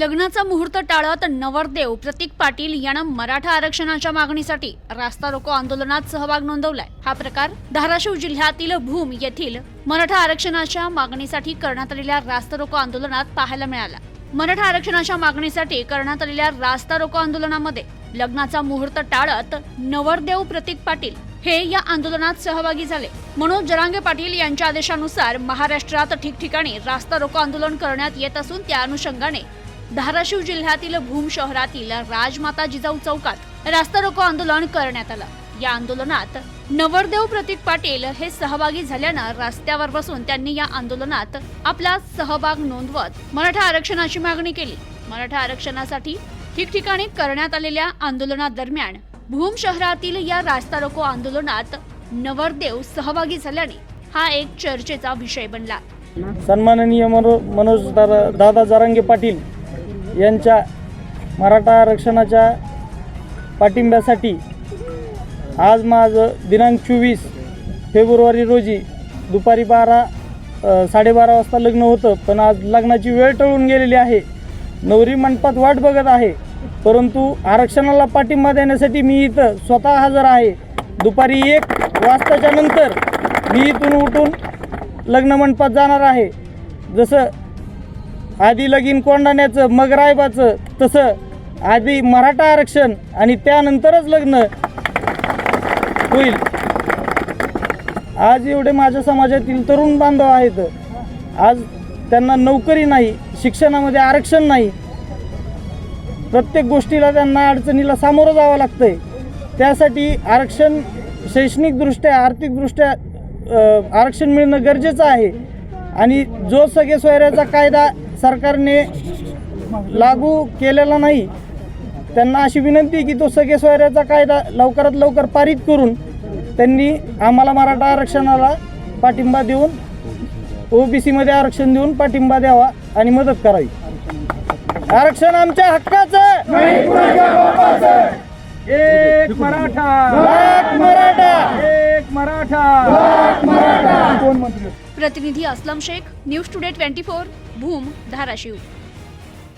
लग्नाचा मुहूर्त टाळत नवरदेव प्रतीक पाटील यानं मराठा आरक्षणाच्या मागणीसाठी रास्ता रोको आंदोलनात सहभाग नोंदवलाय. हा प्रकार धाराशिव जिल्ह्यातील भूम येथील मराठा आरक्षणाच्या मागणीसाठी करण्यात आलेल्या रास्ता रोको आंदोलनात पाहायला मिळाला. मराठा आरक्षणाच्या मागणीसाठी करण्यात आलेल्या रास्ता रोको आंदोलनामध्ये लग्नाचा मुहूर्त टाळत नवरदेव प्रतीक पाटील हे या आंदोलनात सहभागी झाले. मनोज जरांगे पाटील यांच्या आदेशानुसार महाराष्ट्रात ठिकठिकाणी रास्ता रोको आंदोलन करण्यात येत असून त्या अनुषंगाने धाराशिव जिल्ह्यातील भूम शहरातील राजमाता जिजाऊ चौकात रास्ता रोको आंदोलन करण्यात आलं. या आंदोलनात नवरदेव प्रतीक पाटील हे सहभागी झाल्यानं रस्त्यावर बसून त्यांनी या आंदोलनात आपला सहभाग नोंदवत मराठा आरक्षणाची मागणी केली. मराठा आरक्षणासाठी ठिकठिकाणी करण्यात आलेल्या आंदोलनादरम्यान भूम शहरातील या रास्ता रोको आंदोलनात नवरदेव सहभागी झाल्याने हा एक चर्चेचा विषय बनला. सन्माननीय मनोज दादा दादा पाटील यांच्या मराठा आरक्षणाच्या पाठिंब्यासाठी आज माझं दिनांक चोवीस फेब्रुवारी रोजी दुपारी बारा साडेबारा वाजता लग्न होतं. पण आज लग्नाची वेळ टळून गेलेली आहे. नवरी मंडपात वाट बघत आहे. परंतु आरक्षणाला पाठिंबा देण्यासाठी मी इथं स्वतः हजर आहे. दुपारी एक वाजताच्या नंतर मी इथून उठून लग्न मंडपात जाणार आहे. जसं आधी लगीन कोंडाण्याचं मग रायबाचं तसं. आधी मराठा आरक्षण आणि त्यानंतरच लग्न होईल. आज एवढे माझ्या समाजातील तरुण बांधव आहेत. आज त्यांना नोकरी नाही शिक्षणामध्ये आरक्षण नाही. प्रत्येक गोष्टीला त्यांना अडचणीला सामोरं जावं लागतंय. त्यासाठी आरक्षण शैक्षणिकदृष्ट्या आर्थिकदृष्ट्या आरक्षण मिळणं गरजेचं आहे. आणि जो सगळे सोयऱ्याचा कायदा सरकारने लागू केलेला नाही. त्यांना अशी विनंती की तो सगळे सोयऱ्याचा कायदा लवकरात लवकर पारित करून त्यांनी आम्हाला मराठा आरक्षणाला पाठिंबा देऊन ओबीसीमध्ये आरक्षण देऊन पाठिंबा द्यावा आणि मदत करावी. आरक्षण आमच्या हक्काचं एक मराठा. मराठा. एक मराठा. कोण मंत्री? प्रतिनिधी Aslam Shaikh news today twenty four Bhoom Dharashiv.